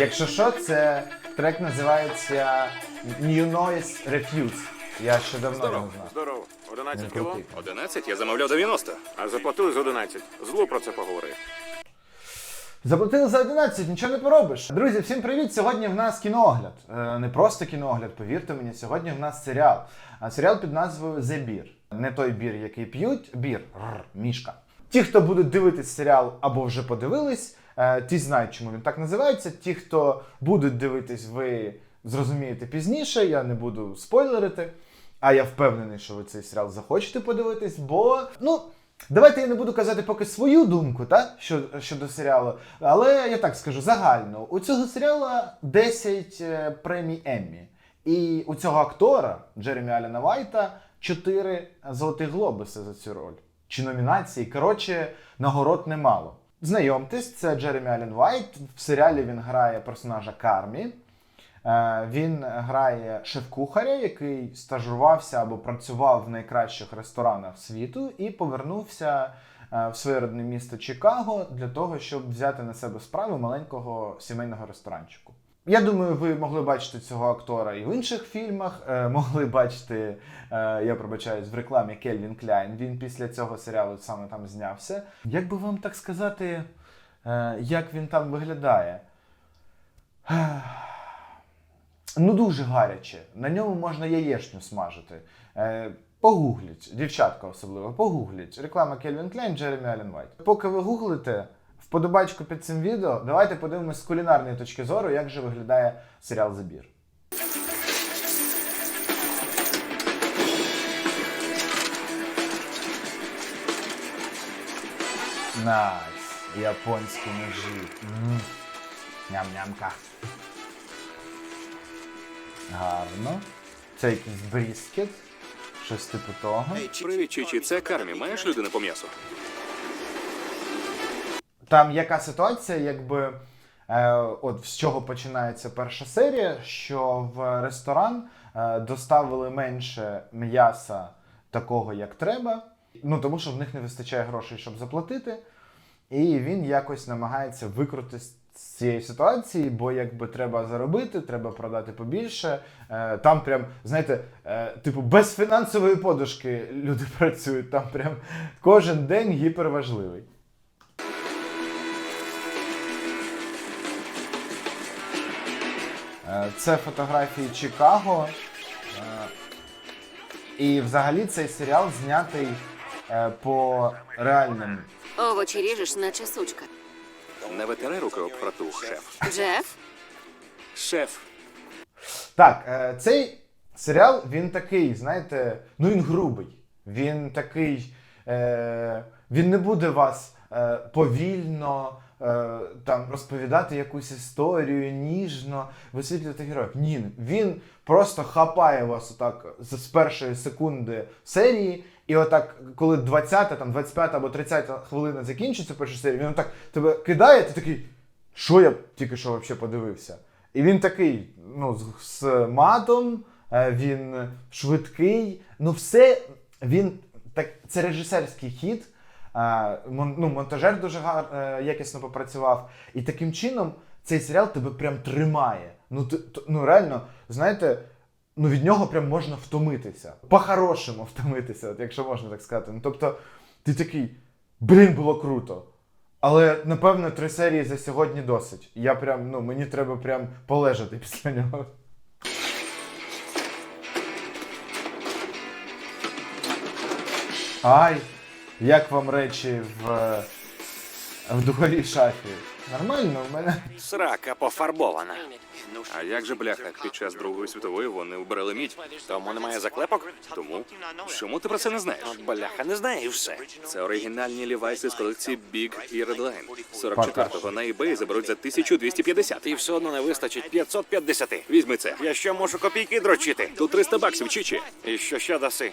Якщо що, це трек називається New Noise Refuse. Я ще давно не Здорово. знав. Здорово. 11 кіло? 11? Я замовляв 90. А заплатили за 11. Зло про це поговорив. Заплатили за 11, нічого не поробиш. Друзі, всім привіт! Сьогодні в нас кіноогляд. Е, Не просто кіноогляд, повірте мені, сьогодні в нас серіал. А серіал під назвою The Beer. Не той бір, який п'ють, бір, Рр, мішка. Ті, хто будуть дивитись серіал або вже подивились, ті знають, чому він так називається. Ті, хто будуть дивитись, ви зрозумієте пізніше, я не буду спойлерити. А я впевнений, що ви цей серіал захочете подивитись, бо ну. Давайте я не буду казати поки свою думку та, щодо, щодо серіалу, але я так скажу загально. У цього серіалу 10 е, премій Еммі. І у цього актора Джеремі Аліна Вайта 4 золотих глобуси за цю роль. Чи номінації. Коротше, нагород немало. Знайомтесь, це Джеремі Алін Вайт. В серіалі він грає персонажа Кармі. Е, Він грає шеф-кухаря, який стажувався або працював в найкращих ресторанах світу, і повернувся е, в своє родне місто Чикаго для того, щоб взяти на себе справи маленького сімейного ресторанчику. Я думаю, ви могли бачити цього актора і в інших фільмах. е, Могли бачити, е, я пробачаюсь, в рекламі Кельвін Кляйн. Він після цього серіалу саме там знявся. Як би вам так сказати, е, як він там виглядає? Ну, дуже гаряче. На ньому можна яєчню смажити. Погугліть, дівчатка особливо, погугліть. Реклама Кельвін Клейн, Джеремі Аллен Вайт. Поки ви гуглите, вподобачку під цим відео, давайте подивимось з кулінарної точки зору, як же виглядає серіал Забір. Найс. Японські ножі. Ням-нямка. Гарно. Це якийсь бріскет. Щось типу того. Привіт, Чичі, це Кармі. Маєш людину по м'ясу? Там яка ситуація, якби е, от з чого починається перша серія, що в ресторан е, доставили менше м'яса такого, як треба. Ну тому що в них не вистачає грошей, щоб заплатити. І він якось намагається викрутитися з цієї ситуації, бо якби треба заробити, треба продати побільше. Е, там прям, знаєте, е, типу, без фінансової подушки люди працюють. Там прям кожен день гіперважливий. Це фотографії Чикаго. Е, І взагалі цей серіал знятий е, по реальним. Овочі ріжеш, наче сучка. Не витирай руки об фратух, шеф. Джеф? Шеф. Так, е, цей серіал він такий, знаєте, ну він грубий. Він такий. Е, він не буде вас е, повільно е, там розповідати якусь історію, ніжно висвітлювати героїв. Ні, він просто хапає вас отак з з першої секунди серії, і отак, коли 20, там 25 або 30 хвилина закінчиться перша серія, він отак тебе кидає, ти такий, що я тільки що взагалі подивився? І він такий, ну, з, з матом, е, він швидкий. Ну, все він так, це режисерський хід. Е, ну, монтажер дуже гар, е, якісно попрацював. І таким чином цей серіал тебе прям тримає. Ну, ти, ну реально, знаєте, ну від нього прям можна втомитися. По-хорошому втомитися, от, якщо можна так сказати. Ну, тобто, ти такий, блін, було круто. Але напевно три серії за сьогодні досить. Я прям, ну мені треба прям полежати після нього. Ай, як вам речі в, в духовій шафі? Нормально, в мене. Срака пофарбована. А як же бляха? Під час Другої світової вони вбирали мідь. Тому немає заклепок? Тому чому ти про це не знаєш? От бляха, не знаю і все. Це оригінальні лівайси з колекції Big і Redline. 44-го на eBay заберуть за 1250. І все одно не вистачить 550. Візьми це. Я що можу копійки дрочити? Тут 300 баксів, Чичі. І що ще даси?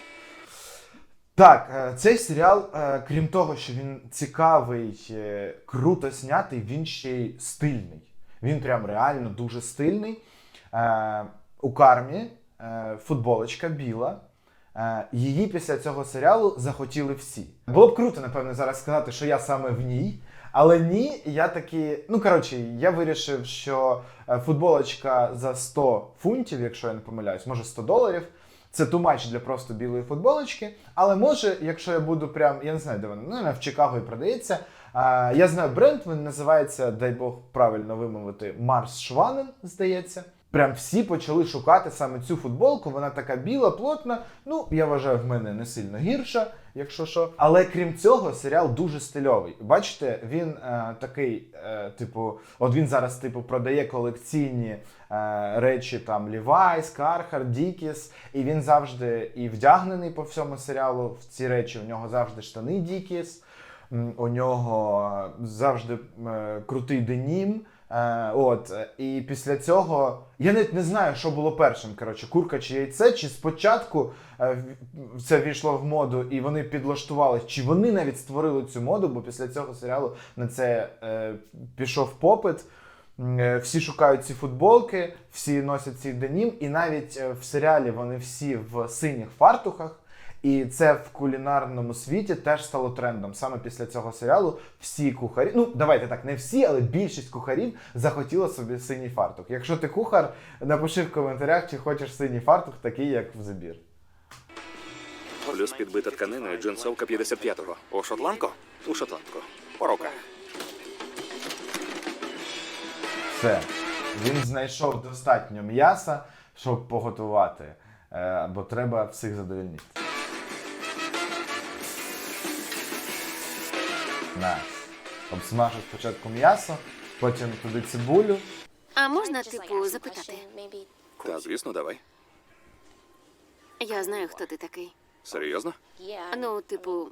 Так, е, цей серіал, е, крім того, що він цікавий, е, круто знятий, він ще й стильний. Він прям реально дуже стильний. У кармі футболочка біла. Її після цього серіалу захотіли всі. Було б круто, напевно, зараз сказати, що я саме в ній. Але ні, я таки. Ну коротше, я вирішив, що футболочка за 100 фунтів, якщо я не помиляюсь, може 100 доларів. Це тумач для просто білої футболочки. Але може, якщо я буду прям, я не знаю, де вона, ну, вона в Чикаго і продається. А, я знаю бренд, він називається, дай Бог правильно вимовити, Марс Шванен, здається. Прям всі почали шукати саме цю футболку. Вона така біла, плотна. Ну, я вважаю, в мене не сильно гірша, якщо що. Але крім цього, серіал дуже стильовий. Бачите, він е, такий, е, типу, от він зараз, типу, продає колекційні речі там Levi's, Carhartt, Dickies, і він завжди і вдягнений по всьому серіалу в ці речі. У нього завжди штани. М, У нього е, завжди е, крутий денім. Е, от, е, і після цього я навіть не знаю, що було першим. Коротше, курка чи яйце, чи спочатку е, це війшло в моду, і вони підлаштували, чи вони навіть створили цю моду, бо після цього серіалу на це е, пішов попит. Е, Всі шукають ці футболки, всі носять цей денім, і навіть е, в серіалі вони всі в синіх фартухах. І це в кулінарному світі теж стало трендом. Саме після цього серіалу всі кухарі, ну давайте так, не всі, але більшість кухарів захотіла собі синій фартух. Якщо ти кухар, напиши в коментарях, чи хочеш синій фартух, такий як в забір. Плюс підбита тканина і джинсовка 55-го. У шотландку? У шотландку. По руках. Все. Він знайшов достатньо м'яса, щоб поготувати. Е, бо треба всіх задовольнити. На. Обсмажу спочатку м'ясо, потім туди цибулю. А можна, типу, запитати? Та, звісно, давай. Я знаю, хто ти такий. Серйозно? Ну, типу,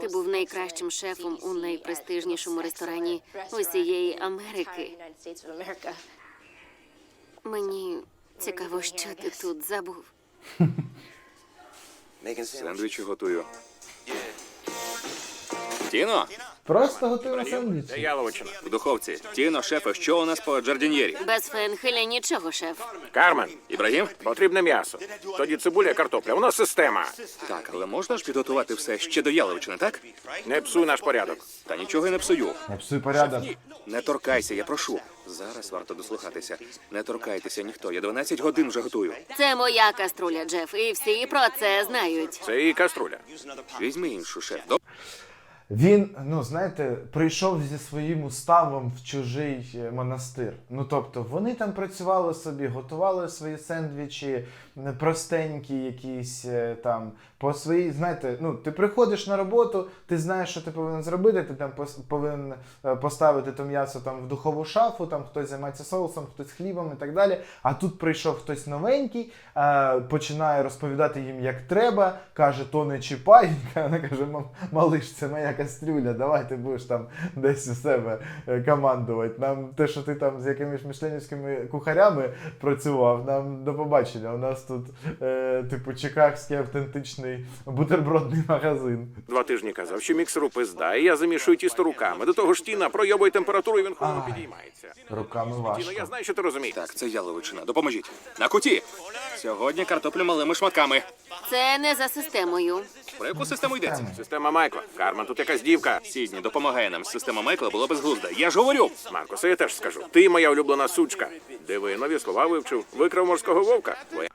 ти був найкращим шефом у найпрестижнішому ресторані усієї Америки. Мені цікаво, що ти тут забув. Сендвічі готую. Тіно, Просто готуємо сендвічі. Це яловичина. в духовці. Тіно, шефе, що у нас по джардінєрі? Без фенхеля нічого, шеф. Кармен, Ібрагім? потрібне м'ясо. Тоді цибуля, картопля. У нас система. Так, але можна ж підготувати все ще до яловичини, так? Не псуй наш порядок. Та нічого я не псую. Не псуй порядок. Не торкайся, я прошу. Зараз варто дослухатися. Не торкайтеся ніхто. Я 12 годин вже готую. Це моя каструля, Джеф, і всі про це знають. Це і каструля. Візьми іншу, шеф. Добре? Він, ну знаєте, прийшов зі своїм уставом в чужий е, монастир. Ну тобто, вони там працювали собі, готували свої сендвічі, простенькі, якісь е, там по своїй, знаєте, ну ти приходиш на роботу, ти знаєш, що ти повинен зробити. Ти там повинен е, поставити то м'ясо там в духову шафу, там хтось займається соусом, хтось хлібом і так далі. А тут прийшов хтось новенький, е, починає розповідати їм, як треба, каже, то не чіпай. Вона каже, «Мам, малиш, це моя кастрюля, давай ти будеш там десь у себе командувати. Нам те, що ти там з якимись мишленівськими кухарями працював, нам до побачення. У нас тут, е, типу, чикагський автентичний бутербродний магазин. Два тижні казав, що міксеру пизда, і я замішую тісто руками. До того ж тіна пройобує температуру, і він хвилину Ай. підіймається. Руками Тіно, важко. я знаю, що ти розумієш. Так, це яловичина. Допоможіть. На куті. Сьогодні картоплю малими шматками. Це не за системою. Про яку систему йдеться? Система Майкла. Кармен, тут якась дівка. Сідні допомагає нам. Система Майкла була безглузда. Я ж говорю. Марко, це я теж скажу. Ти моя улюблена сучка. Диви, нові слова вивчив. Викрав морського вовка. Твоя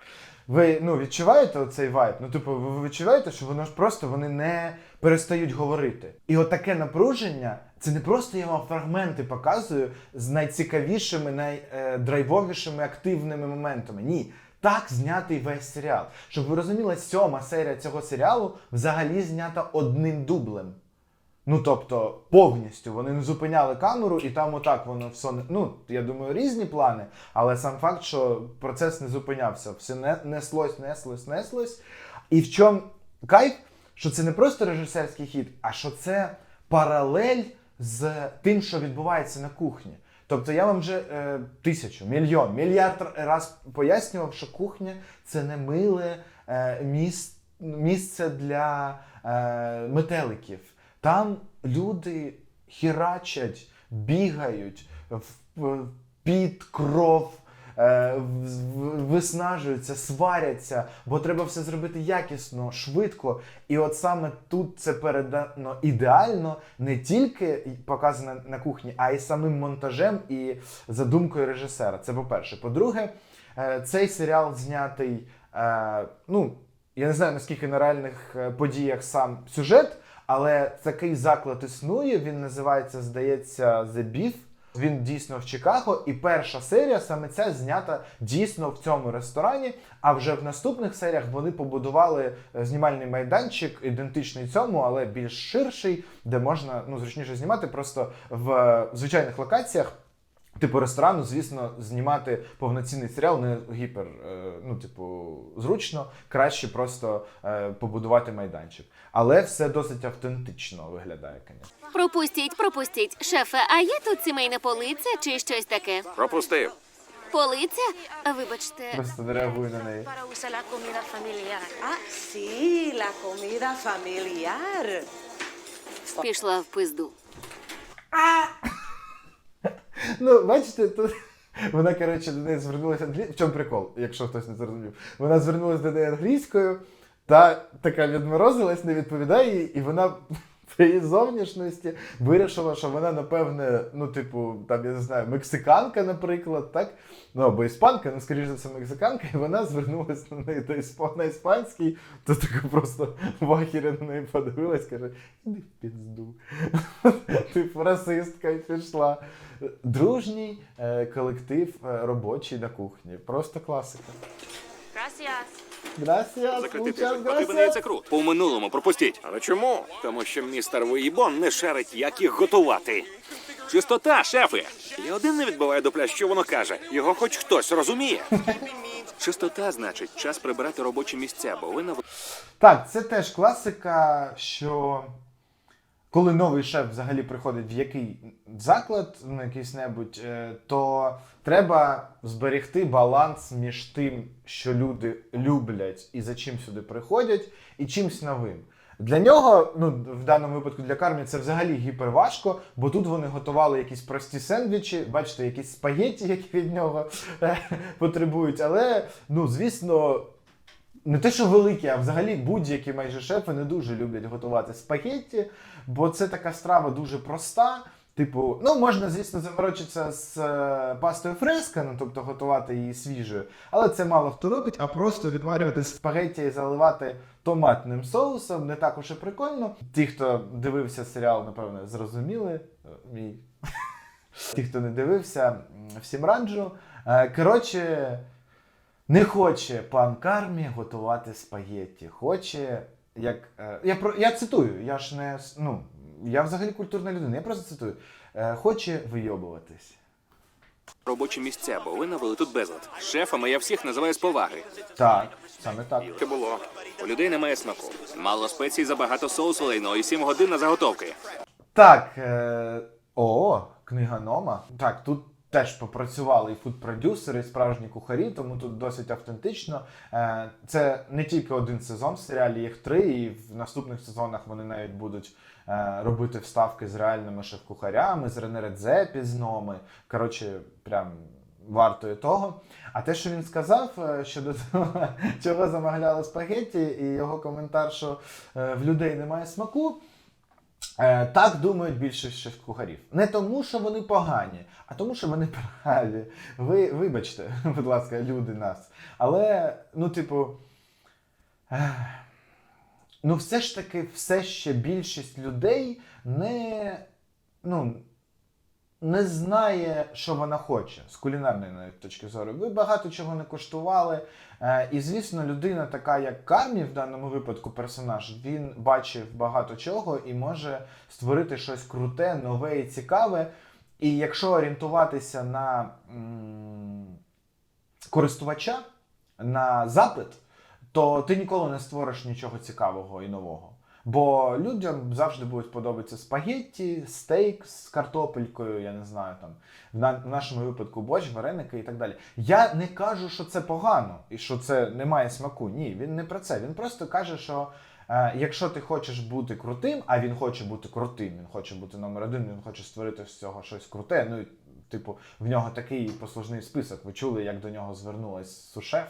Ви ну відчуваєте оцей вайб? Ну, типу, ви відчуваєте, що воно ж просто вони не перестають говорити. І от напруження, це не просто я вам фрагменти показую з найцікавішими, найдрайвовішими активними моментами. Ні. Так знятий весь серіал. Щоб ви розуміли, сьома серія цього серіалу взагалі знята одним дублем. Ну тобто повністю вони не зупиняли камеру, і там отак воно все не- ну я думаю, різні плани, але сам факт, що процес не зупинявся, все не, неслось, неслось, неслось. І в чому кайф, що це не просто режисерський хід, а що це паралель з тим, що відбувається на кухні. Тобто я вам вже е, тисячу, мільйон, мільярд раз пояснював, що кухня це не миле е, міс- місце для е, метеликів. Там люди хірачать, бігають в, в під кров, виснажуються, сваряться, бо треба все зробити якісно, швидко. І от саме тут це передано ідеально, не тільки показано на кухні, а й самим монтажем і задумкою режисера. Це по-перше. По-друге, е, цей серіал знятий. Е, ну, я не знаю наскільки на реальних е, подіях сам сюжет, але такий заклад існує. Він називається, здається, The Beef. Він дійсно в Чикаго, і перша серія саме ця знята дійсно в цьому ресторані. А вже в наступних серіях вони побудували е, знімальний майданчик, ідентичний цьому, але більш ширший, де можна ну зручніше знімати просто в е, звичайних локаціях. Типу ресторану, звісно, знімати повноцінний серіал не гіпер, е, ну, типу, зручно, краще просто побудувати майданчик. Але все досить автентично виглядає, звісно. Пропустіть, пропустіть. Шефе, а є тут сімейна полиця чи щось таке? Пропустив. Полиця? Вибачте, Просто не реагую на неї. para usar la comida familiar. Ah, sí, la comida familiar. пішла в пизду. Ну, бачите, тут вона, коротше, до неї звернулася англійською. В чому прикол, якщо хтось не зрозумів? Вона звернулася до неї англійською, та така відморозилась, не відповідає їй, і вона при зовнішності вирішила, що вона, напевне, ну, типу, там, я не знаю, мексиканка, наприклад, так? Ну, або іспанка, ну, скоріш за все, мексиканка, і вона звернулася на неї до іспа- на іспанський, то така просто в ахері на неї подивилась, каже, іди в пізду. Типу, расистка і пішла. Дружній е, колектив е, робочий на кухні. Просто класика. Gracias. Gracias, Закритий muchas тиждень потрібен яйцекрут. По минулому пропустіть. Але чому? Тому що містер Воїбон не шарить, як їх готувати. Чистота, шефи! Я один не відбиваю дупля, що воно каже. Його хоч хтось розуміє. Чистота значить час прибирати робочі місця, бо ви на Так, це теж класика, що коли новий шеф взагалі приходить в який заклад, ну якийсь небудь, е, то треба зберегти баланс між тим, що люди люблять і за чим сюди приходять, і чимсь новим. Для нього, ну в даному випадку для Кармі, це взагалі гіперважко, бо тут вони готували якісь прості сендвічі, бачите, якісь спагетті, які від нього е, потребують. Але, ну, звісно, не те, що великі, а взагалі будь-які майже шефи не дуже люблять готувати спагетті, бо це така страва дуже проста. Типу, ну можна, звісно, заморочитися з е, пастою фреска, ну тобто готувати її свіжою, але це мало хто робить, а просто відварювати спагетті і заливати томатним соусом не так уж і прикольно. Ті, хто дивився серіал, напевно, зрозуміли е, мій. Ті, хто не дивився, всім раджу. Е, Коротше, не хоче пан Кармі готувати спагетті. Хоче, як. я, про, я цитую, я ж не. Ну, я взагалі культурна людина, я просто цитую. Е, хоче вийобуватись. робочі місця, бо ви навели тут безлад. Шефами я всіх називаю з поваги. Так, саме так. Це було. У людей немає смаку. Мало спецій, забагато соусу лайно і 7 годин на заготовки. Так, е, о, книга Нома. Так, тут теж попрацювали і фуд-продюсери, і справжні кухарі, тому тут досить автентично. Е, це не тільки один сезон в серіалі, їх три, і в наступних сезонах вони навіть будуть е, робити вставки з реальними шеф-кухарями, з Рене Редзепі з Номи. Коротше, прям. Вартою того. А те, що він сказав е, щодо того, чого замовляли спагетті, і його коментар, що в людей немає смаку, так думають більшість шеф-кухарів. Не тому, що вони погані, а тому, що вони праві. Ви вибачте, будь ласка, люди нас. Але, ну, типу. ех, Ну, все ж таки, все ще більшість людей не. Ну, не знає, що вона хоче з кулінарної навіть точки зору. Ви багато чого не коштували. Е, і звісно, людина, така як Кармі, в даному випадку персонаж, він бачив багато чого і може створити щось круте, нове і цікаве. І якщо орієнтуватися на м, користувача, на запит, то ти ніколи не створиш нічого цікавого і нового. Бо людям завжди будуть подобатися спагетті, стейк з картопелькою, я не знаю, там в, нашому випадку борщ, вареники і так далі. Я не кажу, що це погано і що це не має смаку. Ні, він не про це. Він просто каже, що е, якщо ти хочеш бути крутим, а він хоче бути крутим, він хоче бути номер один, він хоче створити з цього щось круте. Ну типу, в нього такий послужний список. Ви чули, як до нього звернулась сушеф.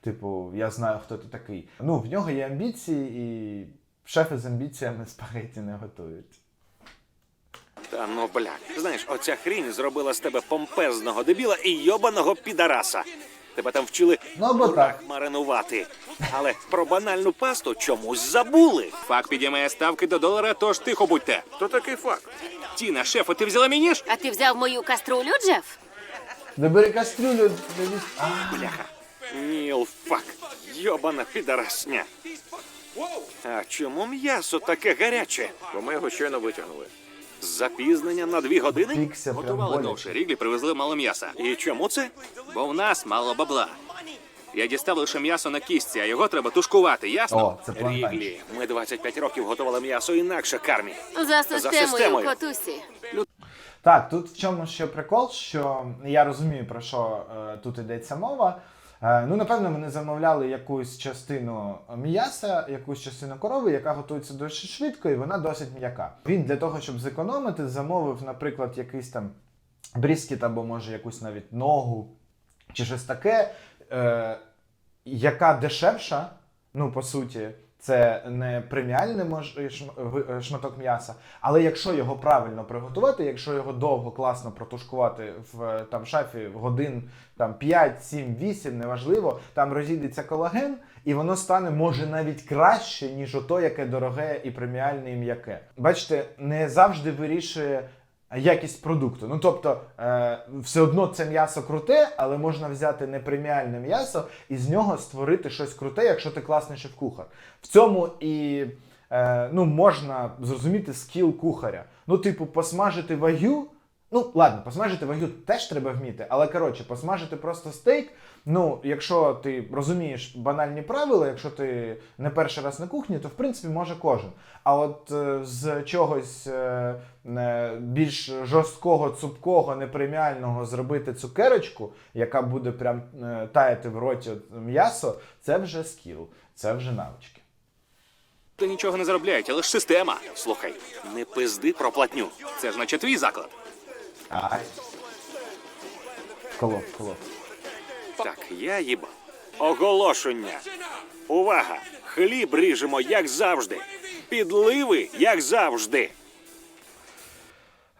Типу, я знаю, хто ти такий. Ну, в нього є амбіції, і шефи з амбіціями спагеті не готують. Та ну бля. Знаєш, оця хрінь зробила з тебе помпезного дебіла і йобаного підараса. Тебе там вчили Ну, або так. маринувати. Але про банальну пасту чомусь забули. Фак підіймає ставки до долара, тож тихо будьте. То такий факт. Тіна, шефу, ти взяла мій ніж? А ти взяв мою каструлю, Джеф? Не бери кастрюлю. А, Бляха. Ніл фак. Йобана підарасня. А чому м'ясо таке гаряче? Бо ми його щойно витягнули. Запізнення на дві години? пікся прям Готували боляче. довше. Ріглі привезли мало м'яса. І чому це? Бо в нас мало бабла. Я дістав лише м'ясо на кістці, а його треба тушкувати, ясно? О, це плантанчик. Ріглі. Ми 25 років готували м'ясо інакше кармі. За системою, системою. котусі. Так, тут в чому ще прикол, що я розумію, про що е, тут йдеться мова. Е, ну, напевно, вони замовляли якусь частину м'яса, якусь частину корови, яка готується дуже швидко, і вона досить м'яка. Він для того, щоб зекономити, замовив, наприклад, якийсь там бріскіт або може якусь навіть ногу чи щось таке, е, яка дешевша, ну по суті, це не преміальний мож, шм- е, шматок м'яса. Але якщо його правильно приготувати, якщо його довго класно протушкувати в е, там шафі годин там 5, 7, 8, неважливо, там розійдеться колаген, і воно стане може навіть краще, ніж ото, яке дороге і преміальне і м'яке. Бачите, не завжди вирішує якість продукту. Ну тобто, е, все одно це м'ясо круте, але можна взяти не преміальне м'ясо і з нього створити щось круте, якщо ти класний шеф-кухар. В цьому і е, ну, можна зрозуміти скіл кухаря. Ну, типу, посмажити вагю. Ну, ладно, посмажити вагю теж треба вміти, але коротше, посмажити просто стейк. Ну, якщо ти розумієш банальні правила, якщо ти не перший раз на кухні, то в принципі може кожен. А от е, з чогось е, е, більш жорсткого, цупкого, непреміального зробити цукерочку, яка буде прям таяти в роті м'ясо, це вже скіл, це вже навички. Ти нічого не заробляють, але ж система. Слухай, не пизди про платню. Це ж наче твій заклад. Ай. Колов, колов. Так, я їбав. Оголошення. Увага! Хліб ріжемо, як завжди. Підливи, як завжди.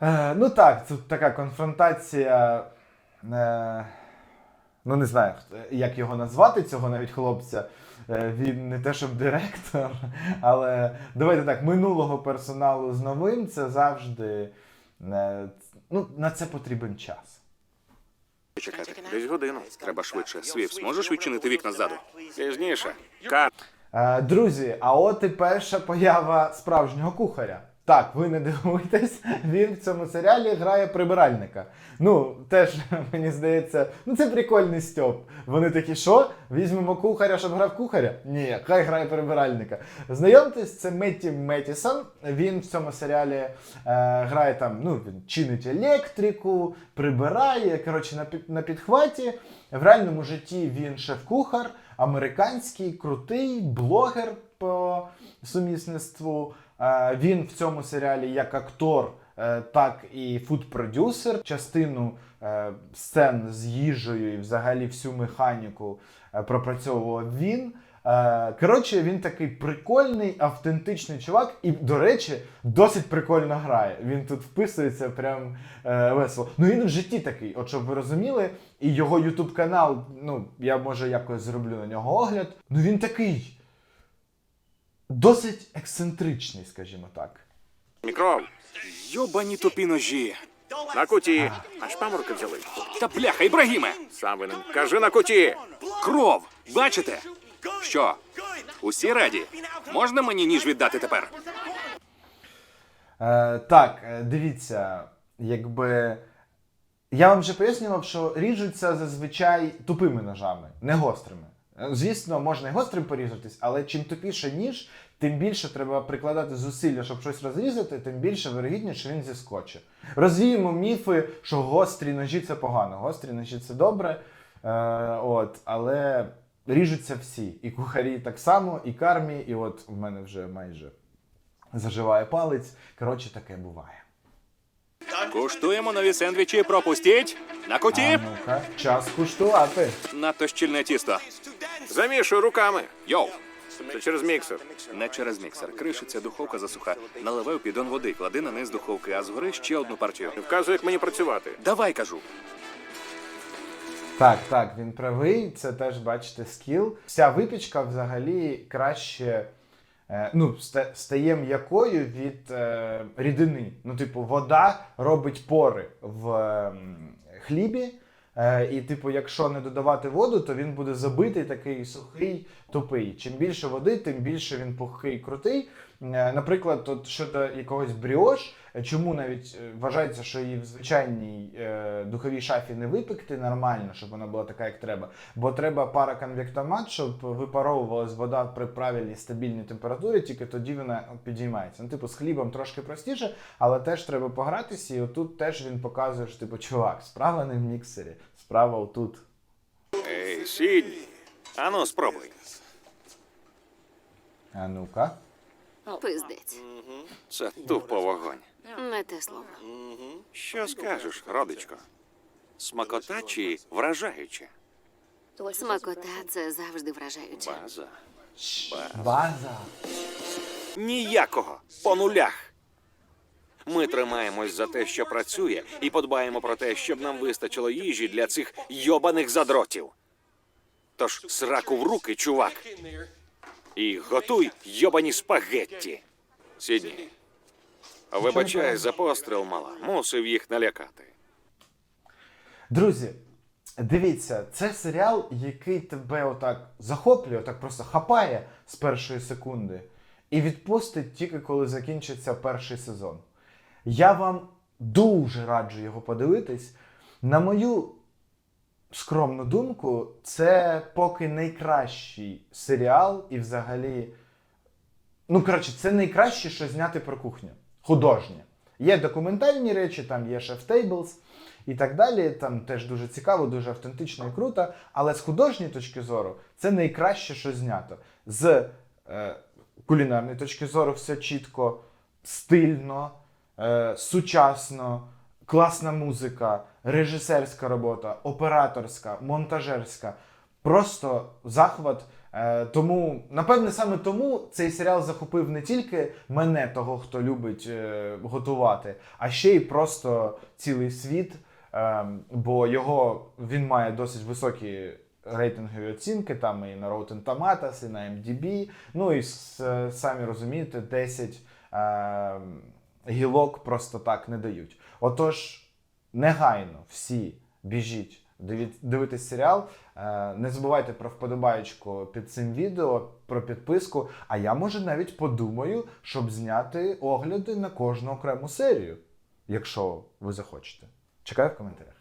Е, ну так, тут така конфронтація. Е, ну, не знаю, як його назвати, цього навіть хлопця. Е, він не те, щоб директор, але давайте так, минулого персоналу з новим це завжди. Е, ну, на це потрібен час. Чекати. Десь годину. Треба швидше. Свіп, зможеш відчинити вікна ззаду? Пізніше. Кат. Е, друзі, а от і перша поява справжнього кухаря. Так, ви не дивуйтесь, він в цьому серіалі грає прибиральника. Ну, теж мені здається, ну це прикольний стьоп. Вони такі, що? Візьмемо кухаря, щоб грав кухаря? Ні, хай грає прибиральника. Знайомтесь, це Метті Меттісон. Він в цьому серіалі е, грає там, ну, він чинить електрику, прибирає, коротше, на, під, на підхваті. В реальному житті він шеф-кухар, американський, крутий, блогер по сумісництву. Е, Він в цьому серіалі як актор, е, так і фуд-продюсер. Частину е, сцен з їжею і взагалі всю механіку пропрацьовував він. Коротше, він такий прикольний, автентичний чувак, і, до речі, досить прикольно грає. Він тут вписується прям е, весело. Ну він в житті такий, от щоб ви розуміли, і його ютуб канал, ну я може якось зроблю на нього огляд. Ну він такий досить ексцентричний, скажімо так. Мікров. Йобані тупі ножі. На куті. Аж паморки взяли. Та бляха, Ібрагіме! Сам винен. Кажи на куті. Кров! Бачите? Що? Усі раді? Можна мені ніж віддати тепер? Е, так, е, дивіться, якби. Я вам вже пояснював, що ріжуться зазвичай тупими ножами, не гострими. Е, Звісно, можна і гострим порізатись, але чим тупіше ніж, тим більше треба прикладати зусилля, щоб щось розрізати, тим більше вирогідніше що він зіскоче. Розвіємо міфи, що гострі ножі це погано, гострі ножі це добре. Е, от, але ріжуться всі. І кухарі так само, і кармі, і от в мене вже майже заживає палець. Коротше, таке буває. Куштуємо нові сендвічі. Пропустіть. На А ну-ка, час куштувати. Надто щільне тісто. Замішуй руками. Йоу. Це через міксер. Не через міксер. Кришиться духовка засуха. Наливай у піддон води, клади на низ духовки, а згори ще одну партію. Вказує, як мені працювати. Давай кажу. Так, так, він правий. Це теж, бачите, скіл. Вся випічка взагалі краще е, ну, стає м'якою від е, рідини. Ну, типу, вода робить пори в ем, хлібі. Е, і, типу, якщо не додавати воду, то він буде забитий, такий сухий, тупий. Чим більше води, тим більше він пухкий, крутий. Е, наприклад, от щодо якогось бріош, чому навіть е, вважається, що її в звичайній е, духовій шафі не випекти нормально, щоб вона була така, як треба. Бо треба параконвектомат, щоб випаровувалась вода при правильній стабільній температурі, тільки тоді вона підіймається. Ну, типу, з хлібом трошки простіше, але теж треба погратися, і отут теж він показує, що типу, чувак, справа не в міксері, справа отут. Ей, Сідні. Ану, спробуй. А ну-ка. Пиздець. Це тупо вогонь. Не те слово. Що скажеш, родичко? Смакота чи вражаюче? Смакота це завжди вражаюче. База. База. Ніякого. По нулях. Ми тримаємось за те, що працює, і подбаємо про те, щоб нам вистачило їжі для цих йобаних задротів. Тож сраку в руки, чувак. І готуй йобані спагетті. Сідні. Вибачай за постріл, мала. Мусив їх налякати. Друзі, дивіться, це серіал, який тебе отак захоплює, отак просто хапає з першої секунди і відпустить тільки коли закінчиться перший сезон. Я вам дуже раджу його подивитись. На мою скромну думку, це поки найкращий серіал і взагалі. Ну, коротше, це найкраще, що зняти про кухню. Художнє. Є документальні речі, там є Chef Tables і так далі. Там теж дуже цікаво, дуже автентично і круто. Але з художньої точки зору це найкраще, що знято. З е, кулінарної точки зору все чітко, стильно, е, сучасно, класна музика, режисерська робота, операторська, монтажерська. Просто захват. Е, Тому, напевне, саме тому цей серіал захопив не тільки мене, того, хто любить е, готувати, а ще й просто цілий світ. Е, бо його він має досить високі рейтингові оцінки, там і на Rotten Tomatoes, і на MDB. Ну і самі розумієте, 10 е, гілок просто так не дають. Отож, негайно всі біжіть дивитись серіал. Е, Не забувайте про вподобаєчку під цим відео, про підписку. А я може навіть подумаю, щоб зняти огляди на кожну окрему серію, якщо ви захочете. Чекаю в коментарях.